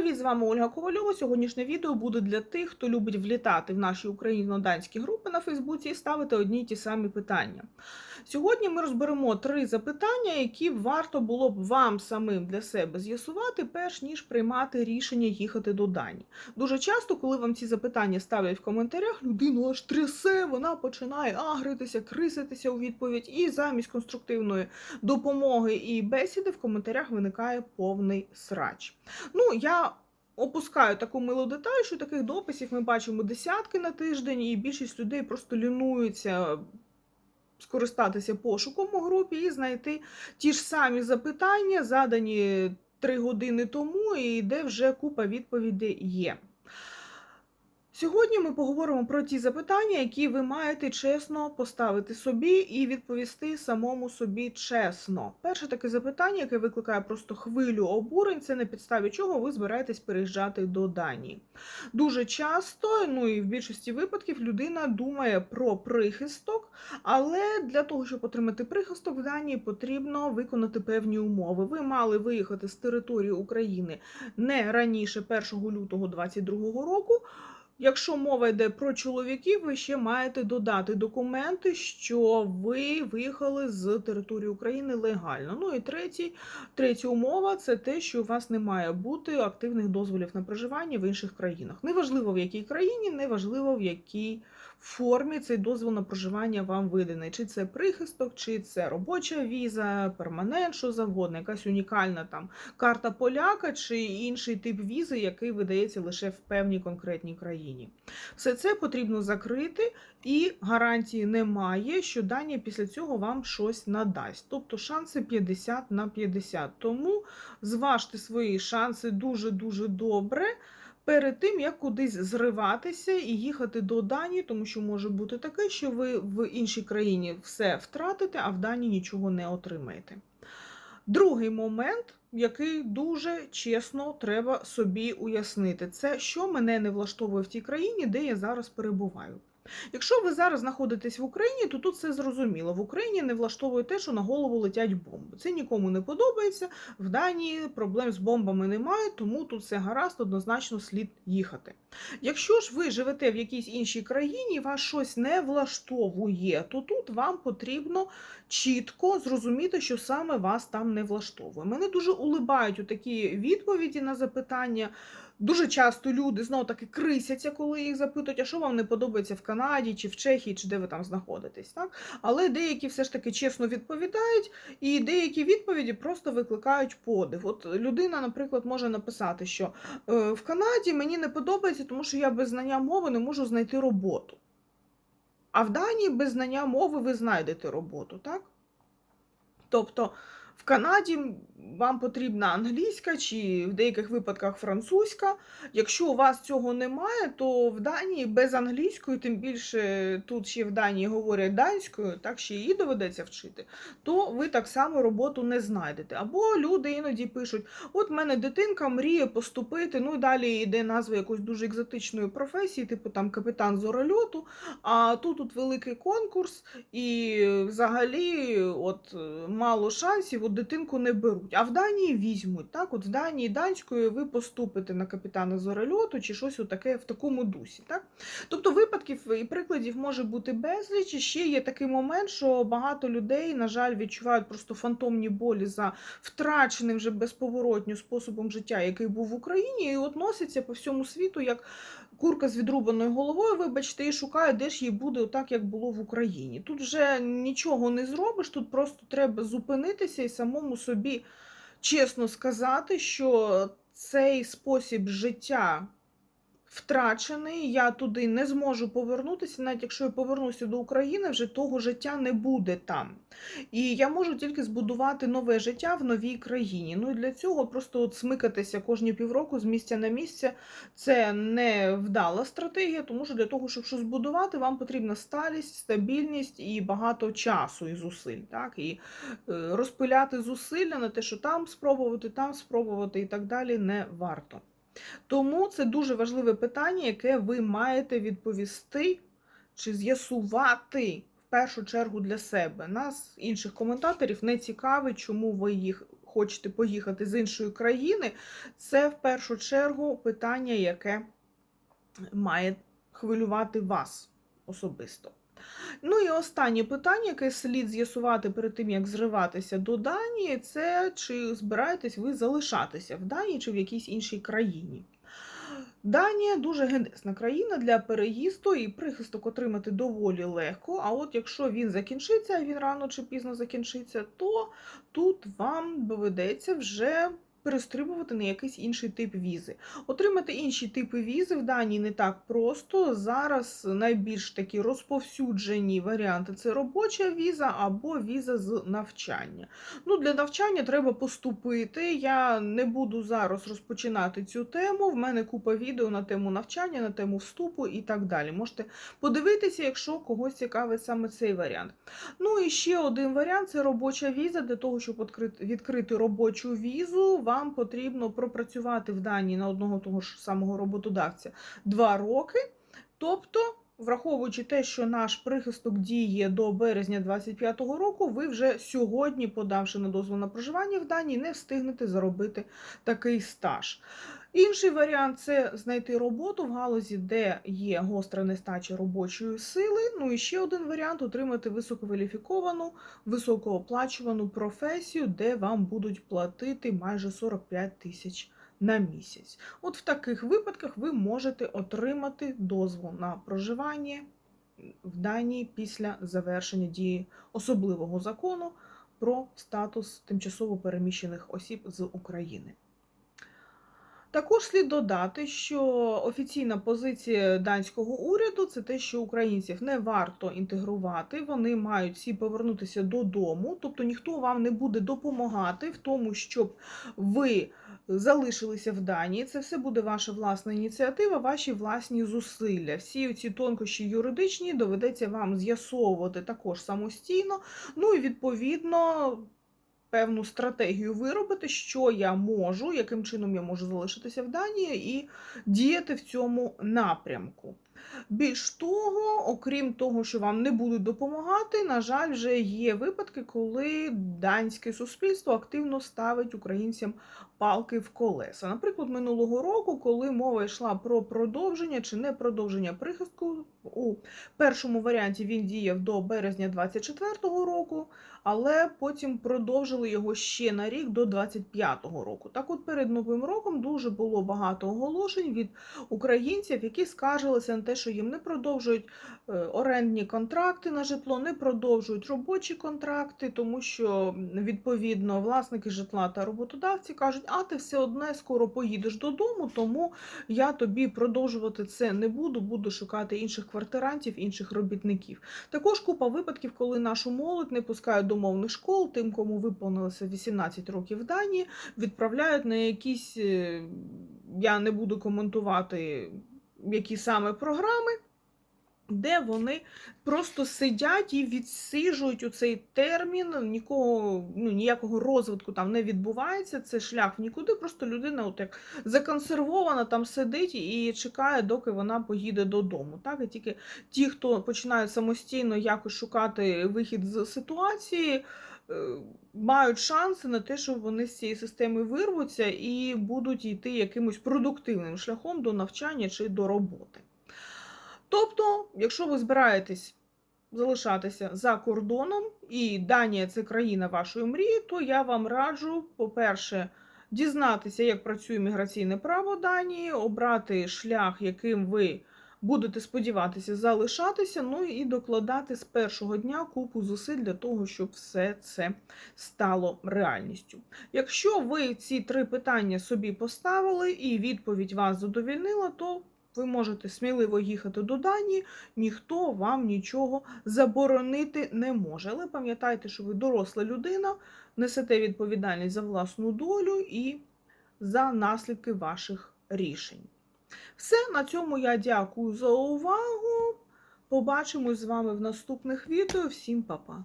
Привіт, з вами Ольга Ковальова. Сьогоднішнє відео буде для тих, хто любить влітати в наші україно-данські групи на Фейсбуці і ставити одні й ті самі питання. Сьогодні ми розберемо три запитання, які варто було б вам самим для себе з'ясувати, перш ніж приймати рішення їхати до Данії. Дуже часто, коли вам ці запитання ставлять в коментарях, людину аж трясе, вона починає агритися, криситися у відповідь, і замість конструктивної допомоги і бесіди в коментарях виникає повний срач. Ну, я опускаю таку милу деталь, що таких дописів ми бачимо десятки на тиждень, і більшість людей просто лінуються скористатися пошуком у групі і знайти ті ж самі запитання, задані три години тому, і де вже купа відповідей є. Сьогодні ми поговоримо про ті запитання, які ви маєте чесно поставити собі і відповісти самому собі чесно. Перше таке запитання, яке викликає просто хвилю обурень, це на підставі чого ви збираєтесь переїжджати до Данії. Дуже часто, ну і в більшості випадків, людина думає про прихисток, але для того, щоб отримати прихисток в Данії, потрібно виконати певні умови. Ви мали виїхати з території України не раніше 1 лютого 2022 року. Якщо мова йде про чоловіків, ви ще маєте додати документи, що ви виїхали з території України легально. Ну і третій, третя умова це те, що у вас не має бути активних дозволів на проживання в інших країнах. Неважливо в якій країні, неважливо в якій формі цей дозвіл на проживання вам виданий. Чи це прихисток, чи це робоча віза, перманент, що завгодно, якась унікальна там карта поляка чи інший тип візи, який видається лише в певній конкретній країні. Все це потрібно закрити, і гарантії немає, що Данія після цього вам щось надасть. Тобто шанси 50 на 50. Тому зважте свої шанси дуже-дуже добре. Перед тим, як кудись зриватися і їхати до Данії, тому що може бути таке, що ви в іншій країні все втратите, а в Данії нічого не отримаєте. Другий момент, який дуже чесно треба собі уяснити, це що мене не влаштовує в тій країні, де я зараз перебуваю. Якщо ви зараз знаходитесь в Україні, то тут все зрозуміло. В Україні не влаштовує те, що на голову летять бомби. Це нікому не подобається. В Данії проблем з бомбами немає, тому тут все гаразд, однозначно слід їхати. Якщо ж ви живете в якійсь іншій країні, і вас щось не влаштовує, то тут вам потрібно чітко зрозуміти, що саме вас там не влаштовує. Мене дуже улибають у такі відповіді на запитання. Дуже часто люди знову таки крисяться, коли їх запитують, а що вам не подобається в Канаді, чи в Чехії, чи де ви там знаходитесь. Так? Але деякі все ж таки чесно відповідають, і деякі відповіді просто викликають подив. От людина, наприклад, може написати, що е, в Канаді мені не подобається, тому що я без знання мови не можу знайти роботу. А в Данії без знання мови ви знайдете роботу, так? Тобто. В Канаді вам потрібна англійська чи в деяких випадках французька. Якщо у вас цього немає, то в Данії без англійської, тим більше тут ще в Данії говорять данською, так ще її доведеться вчити, то ви так само роботу не знайдете. Або люди іноді пишуть: от мене дитинка мріє поступити. Ну і далі йде назва якоїсь дуже екзотичної професії, типу там капітан зорольоту. А тут тут великий конкурс, і взагалі от мало шансів дитинку не беруть, а в Данії візьмуть. Так, от в Данії данською ви поступите на капітана зорольоту чи щось таке в такому дусі. Так? Тобто випадків і прикладів може бути безліч. І ще є такий момент, що багато людей, на жаль, відчувають просто фантомні болі за втраченим вже безповоротньо способом життя, який був в Україні, і от носиться по всьому світу як курка з відрубаною головою, вибачте, і шукає, де ж їй буде так, як було в Україні. Тут вже нічого не зробиш, тут просто треба зупинитися і самому собі чесно сказати, що цей спосіб життя втрачений, я туди не зможу повернутися, навіть якщо я повернуся до України, вже того життя не буде там. І я можу тільки збудувати нове життя в новій країні. Ну і для цього просто от смикатися кожні півроку з місця на місце це не вдала стратегія, тому що для того, щоб щось збудувати, вам потрібна сталість, стабільність і багато часу і зусиль. Так? І е, розпиляти зусилля на те, що там спробувати, там спробувати і так далі, не варто. Тому це дуже важливе питання, яке ви маєте відповісти чи з'ясувати в першу чергу для себе. Нас, інших коментаторів, не цікавить, чому ви їх хочете поїхати з іншої країни, це в першу чергу питання, яке має хвилювати вас особисто. Ну і останнє питання, яке слід з'ясувати перед тим, як зриватися до Данії, це чи збираєтесь ви залишатися в Данії чи в якійсь іншій країні. Данія дуже генесна країна для переїзду і прихисток отримати доволі легко. А от якщо він закінчиться, а він рано чи пізно закінчиться, то тут вам доведеться вже перестрибувати на якийсь інший тип візи. Отримати інші типи візи в Данії не так просто. Зараз найбільш такі розповсюджені варіанти це робоча віза або віза з навчання. Ну, Для навчання треба поступити. Я не буду зараз розпочинати цю тему. В мене купа відео на тему навчання, на тему вступу і так далі. Можете подивитися, якщо когось цікавить саме цей варіант. Ну і ще один варіант це робоча віза. Для того, щоб відкрити- робочу візу, вам потрібно пропрацювати в Данії на одного того ж самого роботодавця два роки. Тобто, враховуючи те, що наш прихисток діє до березня 2025 року, ви вже сьогодні, подавши на дозвіл на проживання в Данії, не встигнете заробити такий стаж. Інший варіант це знайти роботу в галузі, де є гостра нестача робочої сили. Ну і ще один варіант отримати висококваліфіковану, високооплачувану професію, де вам будуть платити майже 45 тисяч на місяць. От в таких випадках ви можете отримати дозвол на проживання в Данії після завершення дії особливого закону про статус тимчасово переміщених осіб з України. Також слід додати, що офіційна позиція данського уряду це те, що українців не варто інтегрувати, вони мають всі повернутися додому, тобто ніхто вам не буде допомагати в тому, щоб ви залишилися в Данії. Це все буде ваша власна ініціатива, ваші власні зусилля. Всі ці тонкощі юридичні доведеться вам з'ясовувати також самостійно. Ну і відповідно певну стратегію виробити, що я можу, яким чином я можу залишитися в Данії і діяти в цьому напрямку. Більш того, окрім того, що вам не будуть допомагати, на жаль, вже є випадки, коли данське суспільство активно ставить українцям палки в колеса. Наприклад, минулого року, коли мова йшла про продовження чи не продовження прихистку, у першому варіанті він діяв до березня 2024 року, але потім продовжили його ще на рік до 2025 року. Так от перед новим роком дуже було багато оголошень від українців, які скаржилися на те, що їм не продовжують е, орендні контракти на житло, не продовжують робочі контракти, тому що відповідно власники житла та роботодавці кажуть, а ти все одне скоро поїдеш додому, тому я тобі продовжувати це не буду, буду шукати інших квартирантів, інших робітників. Також купа випадків, коли нашу молодь не пускають до мовних школ, тим, кому виповнилося 18 років в Данії, відправляють на якісь, е, я не буду коментувати, які саме програми. Де вони просто сидять і відсиджують у цей термін, нікого, ну, ніякого розвитку там не відбувається, це шлях нікуди, просто людина от як законсервована там сидить і чекає, доки вона поїде додому. Так? І тільки ті, хто починають самостійно якось шукати вихід з ситуації, е, мають шанси на те, що вони з цієї системи вирвуться і будуть йти якимось продуктивним шляхом до навчання чи до роботи. Тобто, якщо ви збираєтесь залишатися за кордоном, і Данія це країна вашої мрії, то я вам раджу, по-перше, дізнатися, як працює міграційне право Данії, обрати шлях, яким ви будете сподіватися залишатися, ну і докладати з першого дня купу зусиль для того, щоб все це стало реальністю. Якщо ви ці три питання собі поставили і відповідь вас задовільнила, то ви можете сміливо їхати до Данії, ніхто вам нічого заборонити не може. Але пам'ятайте, що ви доросла людина, несете відповідальність за власну долю і за наслідки ваших рішень. Все, на цьому я дякую за увагу. Побачимось з вами в наступних відео. Всім па-па!